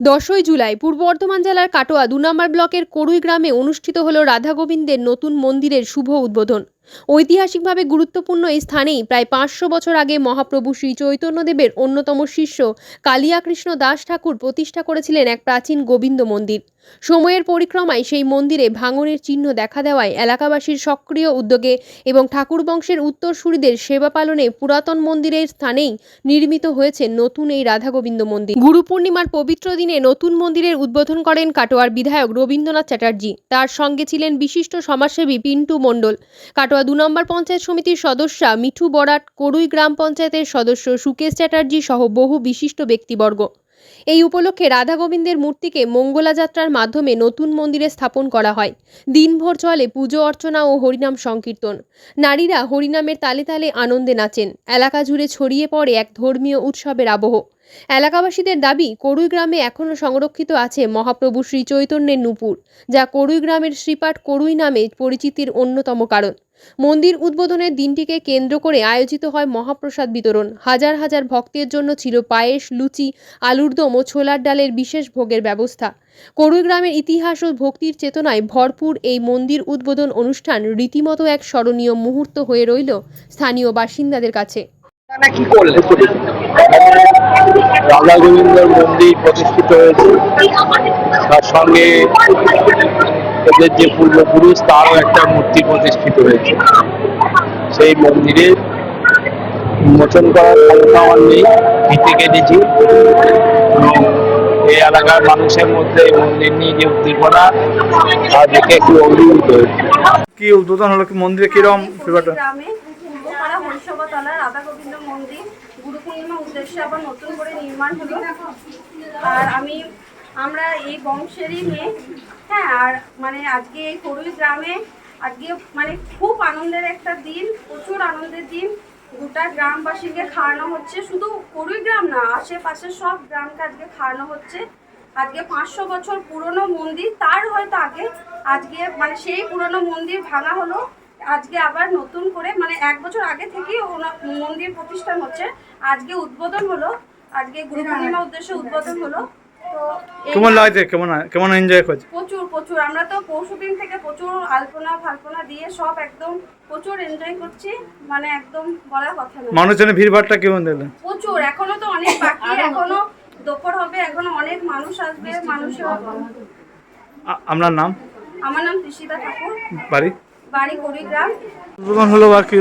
দশই জুলাই পূর্ব বর্ধমান জেলার কাটোয়া দু নম্বর ব্লকের করুই গ্রামে অনুষ্ঠিত হল রাধা গোবিন্দের নতুন মন্দিরের শুভ উদ্বোধন। ঐতিহাসিকভাবে গুরুত্বপূর্ণ এই স্থানেই প্রায় পাঁচশো বছর আগে মহাপ্রভু শ্রী চৈতন্যদেবের অন্যতম শিষ্য কালিয়াকৃষ্ণ দাস ঠাকুর প্রতিষ্ঠা করেছিলেন এক প্রাচীন গোবিন্দ মন্দির। সময়ের পরিক্রমায় সেই মন্দিরে ভাঙনের চিহ্ন দেখা দেওয়ায় এলাকাবাসীর সক্রিয় উদ্যোগে এবং ঠাকুর বংশের উত্তরসূরিদের সেবা পালনে পুরাতন মন্দিরের স্থানেই নির্মিত হয়েছে নতুন এই রাধা গোবিন্দ মন্দির। গুরু পূর্ণিমার পবিত্র দিনে নতুন মন্দিরের উদ্বোধন করেন কাটোয়ার বিধায়ক রবীন্দ্রনাথ চ্যাটার্জি। তার সঙ্গে ছিলেন বিশিষ্ট সমাজসেবী পিন্টু মণ্ডল। কাটোয়া দু নম্বর পঞ্চায়েত সমিতির সদস্যা মিঠু বরাট করুই গ্রাম পঞ্চায়েতের সদস্য সুকেশ চ্যাটার্জি সহ বহু বিশিষ্ট ব্যক্তিবর্গ। এই উপলক্ষে রাধা গোবিন্দের মূর্তিকে মঙ্গলা যাত্রার মাধ্যমে নতুন মন্দিরে স্থাপন করা হয়। দিনভর চলে পুজো অর্চনা ও হরিনাম সংকীর্তন। নারীরা হরিনামের তালে তালে আনন্দে নাচেন। এলাকা জুড়ে ছড়িয়ে পড়ে এক ধর্মীয় উৎসবের আবহ। এলাকাবাসীদের দাবি করুই গ্রামে এখনও সংরক্ষিত আছে মহাপ্রভু শ্রী চৈতন্যের নূপুর, যা করুই গ্রামের শ্রীপাঠ করুই নামে পরিচিতির অন্যতম কারণ। মন্দির উদ্বোধনের দিনটিকে কেন্দ্র করে আয়োজিত হয় মহাপ্রসাদ বিতরণ। হাজার হাজার ভক্তের জন্য ছিল পায়েস, লুচি আলুর দম ও ছোলার ডালের বিশেষ ভোগের ব্যবস্থা। করুই গ্রামের ইতিহাস ও ভক্তির চেতনায় ভরপুর এই মন্দির উদ্বোধন অনুষ্ঠান রীতিমতো এক স্মরণীয় মুহূর্ত হয়ে রইল স্থানীয় বাসিন্দাদের কাছে। রাধা গোবিন্দর মন্দির প্রতিষ্ঠিত হয়েছে। তার সঙ্গে এদের যে পূর্বপুরুষ তারও একটা মূর্তি প্রতিষ্ঠিত হয়েছে। সেই মন্দিরে উন্মোচন করার ক্ষমতা আমার নেই ভিতে কেটেছি। এবং এই এলাকার মানুষের মধ্যে এই মন্দির নিয়ে যে উদ্দীপনা তা দেখে একটু অভিভূত হয়েছে। কি উদ্বোধন হলো? কি মন্দিরে কীরকম ব্যাপারটা রাধা গোবিন্দ মন্দির। গুরু উদ্দেশ্যে আবার নতুন করে নির্মাণ হলো। আর আমি, আমরা এই বংশেরই মেয়ে। হ্যাঁ আর মানে আজকে এই করুই গ্রামে, আজকে মানে খুব আনন্দের একটা দিন, প্রচুর আনন্দের দিন। গোটা গ্রামবাসীকে খাওয়ানো হচ্ছে। শুধু করুই গ্রাম না আশেপাশের সব গ্রামকে আজকে খাওয়ানো হচ্ছে। আজকে পাঁচশো বছর পুরনো মন্দির, তার হয়তো আগে, আজকে মানে সেই পুরনো মন্দির ভাঙা হলো। আজকে আবার নতুন করে মানে এক বছর আগে থেকেই মন্দির প্রতিষ্ঠান হচ্ছে। আজকে উদ্বোধন হলো আজকে গুরু পূর্ণিমা উদ্দেশ্যে উদ্বোধন হলো। কেমন লাগছে? কেমন কেমন এনজয় করছে? প্রচুর প্রচুর। আমরা তো পরশু দিন থেকে প্রচুর আলপনা ফালপনা দিয়ে সব একদম প্রচুর এনজয় করছি। মানে একদম বলার কথা না মানুষজনের ভিড়ভাড়টা কেমন দেখলেন? প্রচুর। এখনও তো অনেক বাকি এখনও দুপুর হবে এখনও অনেক মানুষ আসবে মানুষের আ- আপনার নাম? আমার নাম তৃষিতা ঠাকুর। বাড়ি? বাড়ি কুড়িগ্রাম হলো আর কি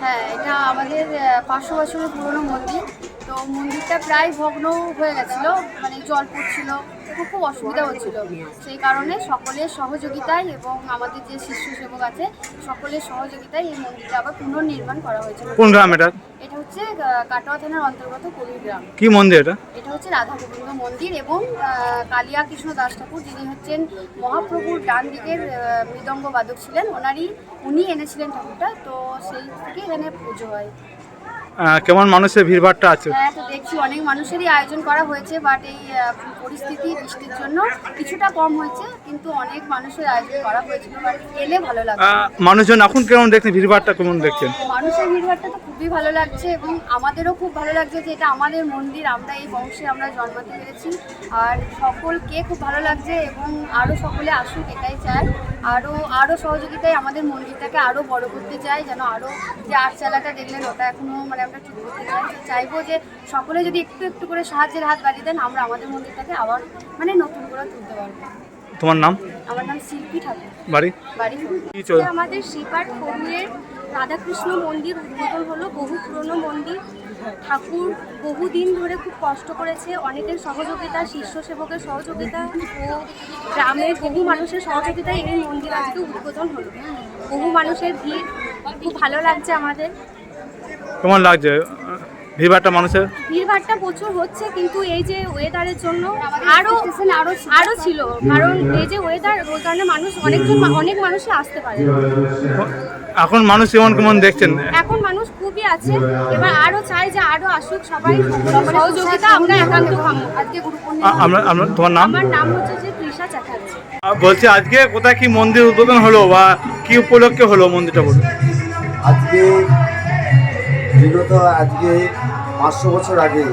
হ্যাঁ এটা আমাদের পাঁচশো বছরের পুরনো মন্দির। তো মন্দিরটা প্রায় ভগ্ন হয়ে গেছিল মানে জল পড়ছিল খুব খুব অসুবিধা হচ্ছিল। সেই কারণে সকলের সহযোগিতায় এবং আমাদের যে শিষ্য সেবক আছে সকলের সহযোগিতায় এই মন্দিরটা আবার পুনর্নির্মাণ করা হয়েছিল। কোন গ্রাম এটা? এটা হচ্ছে কাটোয়া থানার অন্তর্গত কুড়িগ্রাম কি মন্দির এটা? এটা হচ্ছে রাধা গোবিন্দ মন্দির এবং কালিয়া কৃষ্ণ দাস ঠাকুর যিনি হচ্ছেন মহাপ্রভুর ডান দিকের মৃদঙ্গ বাদক ছিলেন ওনারই উনি এনেছিলেন ঠাকুরটা তো সেই থেকে এখানে পুজো হয়। কেমন মানুষের ভিড়ভাড়টা আছে? হ্যাঁ তো দেখছি অনেক মানুষেরই আয়োজন করা হয়েছে বাট এই পরিস্থিতি বৃষ্টির জন্য কিছুটা কম হয়েছে কিন্তু অনেক মানুষের আয়োজন করা হয়েছিল বাট এলে ভালো লাগবে মানুষজন এখন কেমন দেখছেন? ভিড়ভাড়টা কেমন দেখছেন? মানুষের ভিড়ভাড়টা তো খুবই ভালো লাগছে এবং আমাদেরও খুব ভালো লাগছে যে এটা আমাদের মন্দির আমরা এই বংশে আমরা জন্মাতে পেরেছি। আর সকলকে খুব ভালো লাগছে এবং আরও সকলে আসুক এটাই চাই। আরও আরও সহযোগিতায় আমাদের মন্দিরটাকে আরও বড় করতে চাই যেন আরও যে আটচালাটা দেখলেন ওটা এখনও মানে আমরা ঠিক করতে চাই। চাইব যে সকলে যদি একটু একটু করে সাহায্যের হাত বাড়িয়ে দেন আমরা আমাদের মন্দিরটাকে আবার মানে নতুন করে তুলতে পারব। তোমার নাম? আমার নাম শিল্পী ঠাকুর। বাড়ি? বাড়ি। কি চল আমাদের শ্রীপাঠ করুয়ের রাধাকৃষ্ণ মন্দির উদ্বোধন হলো বহু পুরনো মন্দির। ঠাকুর বহুদিন ধরে খুব কষ্ট করেছে অনেকের সহযোগিতা শিষ্য সেবকের সহযোগিতা ও গ্রামের বহু মানুষের সহযোগিতায় এই মন্দির আজকে উদ্বোধন হলো। বহু মানুষের ভিড় খুব ভালো লাগছে আমাদের। কেমন লাগছে? ভিড়ভাড়টা মানুষের? ভিড়ভাড়টা প্রচুর হচ্ছে কিন্তু এই যে ওয়েদারের জন্য আরও আরও আরও ছিল। কারণ এই যে ওয়েদার ওই কারণে মানুষ অনেকজন অনেক মানুষই আসতে পারে। এখন মানুষ কেমন কেমন দেখছেন? এখন মানুষ খুবই আছে। এবার আরও চাই যে আরও আসুক সবাই সহযোগিতা আমরা একান্ত খামো আজকে আমরা আমরা তোমার নাম? আমার নাম হচ্ছে যে তৃষা চ্যাটার্জি। বলছি আজকে কোথায় কি মন্দির উদ্বোধন হলো বা কি উপলক্ষে হলো মন্দিরটা বলুন? আজকে বিগত আজকে পাঁচশো বছর আগে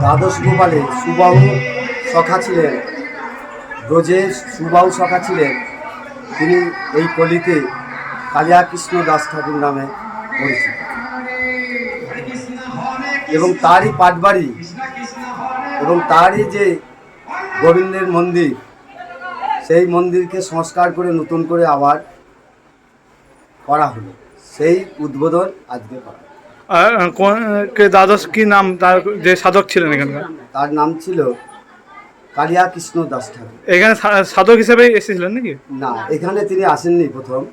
দ্বাদশ গোপালে সুবাহু সখা ছিলেন। ব্রজের সুবাহু সখা ছিলেন। তিনি এই কলিতে কালিয়া কৃষ্ণ দাস ঠাকুর নামে পরিচিত। এবং তারই পাটবাড়ি এবং তারই যে গোবিন্দের মন্দির, সেই মন্দিরকে সংস্কার করে নতুন করে আবার করা হলো। সেই উদ্বোধন আজকে করা। আর কোন কে দ্বাদশ কি নাম? তার যে সাধক ছিলেন এখানকার তার নাম ছিল কালিয়া কৃষ্ণ দাস ঠাকুর। এখানে সা- সাধক হিসেবে এসেছিলেন নাকি? না এখানে তিনি আসেননি প্রথম।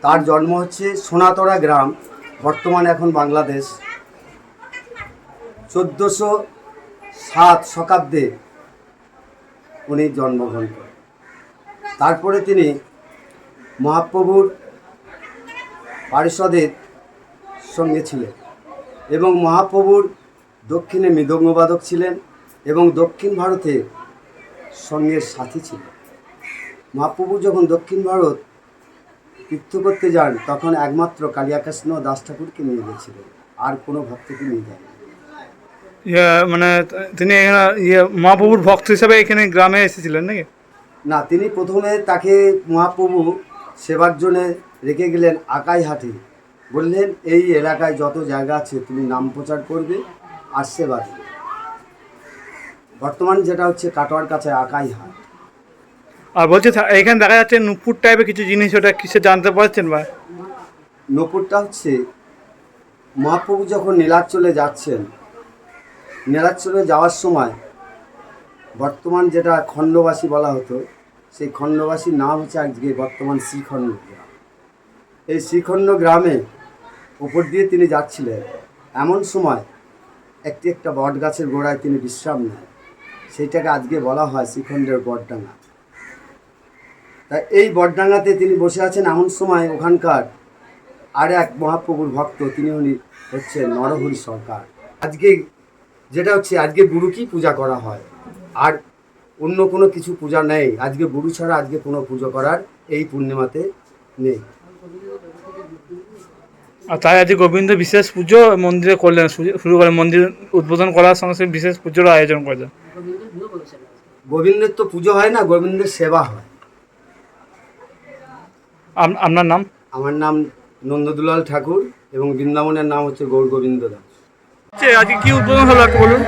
তার জন্ম হচ্ছে সোনাতরা গ্রাম বর্তমান এখন বাংলাদেশ। চোদ্দোশো সাত শতাব্দে উনি জন্মগ্রহণ করেন। তারপরে তিনি মহাপ্রভুর পারিষদের সঙ্গে ছিলেন এবং মহাপ্রভুর দক্ষিণে মৃদঙ্গবাদক ছিলেন এবং দক্ষিণ ভারতের সঙ্গে সাথী ছিলেন। মহাপ্রভু যখন দক্ষিণ ভারত তীর্থ করতে যান তখন একমাত্র কালিয়াকৃষ্ণ দাস ঠাকুরকে নিয়ে গেছিলেন। আর কোনো ভক্তকে নিয়ে যান ইয়ে, মানে তিনি এখানে ইয়ে মহাপ্রভুর ভক্ত হিসেবে এখানে গ্রামে এসেছিলেন নাকি? না তিনি প্রথমে তাকে মহাপ্রভু সেবার জন্য রেখে গেলেন আকাই হাটে বললেন এই এলাকায় যত জায়গা আছে তুমি নাম প্রচার করবে আর সেবা দেবে বর্তমান যেটা হচ্ছে কাটোয়ার কাছে আকাই হাট আর বলছি এখানে দেখা যাচ্ছে নুপুর টাইপের কিছু জিনিস ওটা কিসে জানতে পারছেন বা নপুরটা হচ্ছে মহাপ্রভু যখন নীলাচলে যাচ্ছেন নীলাচলে যাওয়ার সময় বর্তমান যেটা খণ্ডবাসী বলা হতো সেই খণ্ডবাসীর নাম হচ্ছে আজকে বর্তমান শ্রীখণ্ড। এই শ্রীখণ্ড গ্রামে উপর দিয়ে তিনি যাচ্ছিলেন। এমন সময় একটি একটা বট গাছের গোড়ায় তিনি বিশ্রাম নেন। সেইটাকে আজকে বলা হয় শ্রীখণ্ডের বটডাঙ্গা। তাই এই বটডাঙ্গাতে তিনি বসে আছেন। এমন সময় ওখানকার আর এক মহাপ্রভুর ভক্ত, তিনি উনি হচ্ছে নরহরি সরকার। আজকে যেটা হচ্ছে, আজকে গুরুকেই পূজা করা হয়? আর অন্য কোনো কিছু পূজা নেই। আজকে গুরু ছাড়া আজকে কোনো পুজো করার এই পূর্ণিমাতে নেই। আর তাই আজকে গোবিন্দ বিশেষ পুজো মন্দিরে করলেন। শুরু করে মন্দির উদ্বোধন করার সঙ্গে সঙ্গে বিশেষ পুজোর আয়োজন করলেন। গোবিন্দের তো পুজো হয় না গোবিন্দের সেবা হয়। আপনার নাম? আমার নাম নন্দদুলাল ঠাকুর এবং বৃন্দাবনের নাম হচ্ছে গৌর গোবিন্দ দাস। আজকে কি উদ্বোধন হলো বলুন।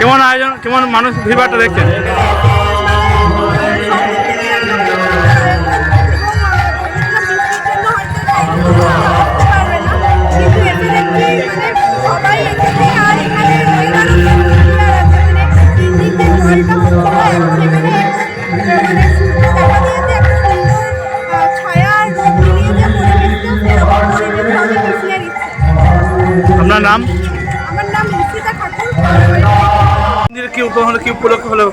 কেমন আয়োজন কেমন মানুষ ভিড়ভাড়টা দেখছেন? আপনার নাম? আমার নাম ঋষিতা ঠাকুর। মন্দিরে কি হলে, কি উপলক্ষে হলো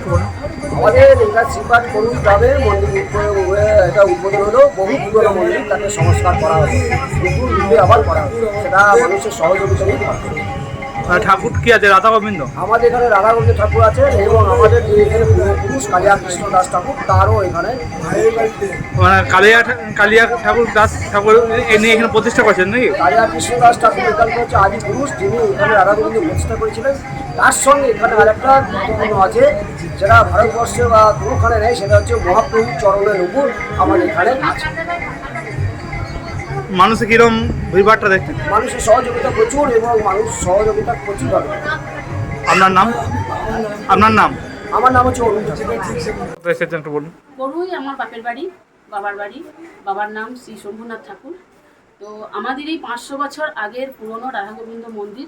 আমাদের এটা শ্রীপাদ করুন গ্রামে মন্দির এটা উদ্বোধন হলো, বহু পুরনো মন্দির তাকে সংস্কার করা হলো আবার করা হলো সেটা মানুষের সহজ। আর ঠাকুর কি আছে? রাধা গোবিন্দ? আমাদের এখানে রাধাগঞ্জ ঠাকুর আছে এবং আমাদের যে এখানে পূর্বপুরুষ কালিয়া কৃষ্ণ দাস ঠাকুর তারও এখানে মানে কালিয়া কালিয়া ঠাকুর দাস ঠাকুর এনে এখানে প্রতিষ্ঠা করছেন নাকি? কালিয়া কৃষ্ণ দাস ঠাকুর এখানে হচ্ছে আদি পুরুষ যিনি এখানে রাধাগঞ্জ প্রতিষ্ঠা করেছিলেন। তার সঙ্গে এখানে আরেকটা গুরুত্বপূর্ণ আছে যেটা ভারতবর্ষে বা কোনোখানে নেই সেটা হচ্ছে মহাপ্রভুর চরণের উপর আমাদের এখানে আছে। মানুষে কিরম ভিড়ভাড়টা দেখছেন মানুষের সহযোগিতা প্রচুর এবং মানুষ সহযোগিতা প্রচুর হবে আপনার নাম? আপনার নাম? আমার নাম হচ্ছে অরুণ ঠাকুর। তো এসেছেন একটু বলুন। গরুই আমার বাপের বাড়ি বাবার বাড়ি। বাবার নাম শ্রী শম্ভুনাথ ঠাকুর। তো আমাদের এই পাঁচশো বছর আগের পুরনো রাধাগোবিন্দ মন্দির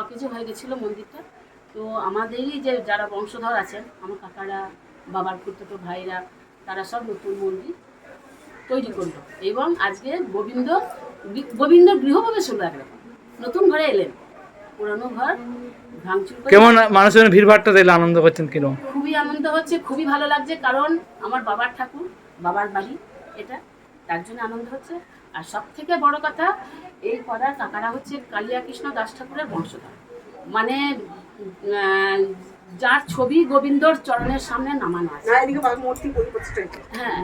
অকেজো হয়ে গেছিল মন্দিরটা। তো আমাদেরই যে যারা বংশধর আছেন আমার কাকারা বাবার খুঁড়তো ভাইরা তারা সব নতুন মন্দির। তৈরি করল। এবং আজকে গোবিন্দ গোবিন্দ গৃহপ্রবেশ হলো একরকম নতুন ঘরে এলেন। পুরনো ঘর কেমন মানুষের ভিড়ভাড়টা দেখলে আনন্দ করছেন কিরম খুবই আনন্দ হচ্ছে খুবই ভালো লাগছে কারণ আমার বাবার ঠাকুর বাবার বাড়ি এটা তার জন্য আনন্দ হচ্ছে। আর সব থেকে বড় কথা এই পাড়ার কাকারা হচ্ছে কালিয়া কৃষ্ণ দাস ঠাকুরের বংশধর। মানে যার ছবি গোবিন্দর চরণের সামনে নামানো আছে। হ্যাঁ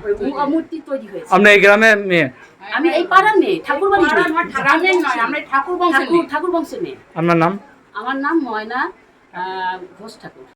মূর্তি তৈরি হয়েছে। আমরা এই গ্রামে মেয়ে? আমি এই পাড়ার মেয়ে ঠাকুর গ্রামের নয় আমরা ঠাকুর ঠাকুর বংশের মেয়ে। আপনার নাম? আমার নাম ময়না আহ, ঘোষ ঠাকুর।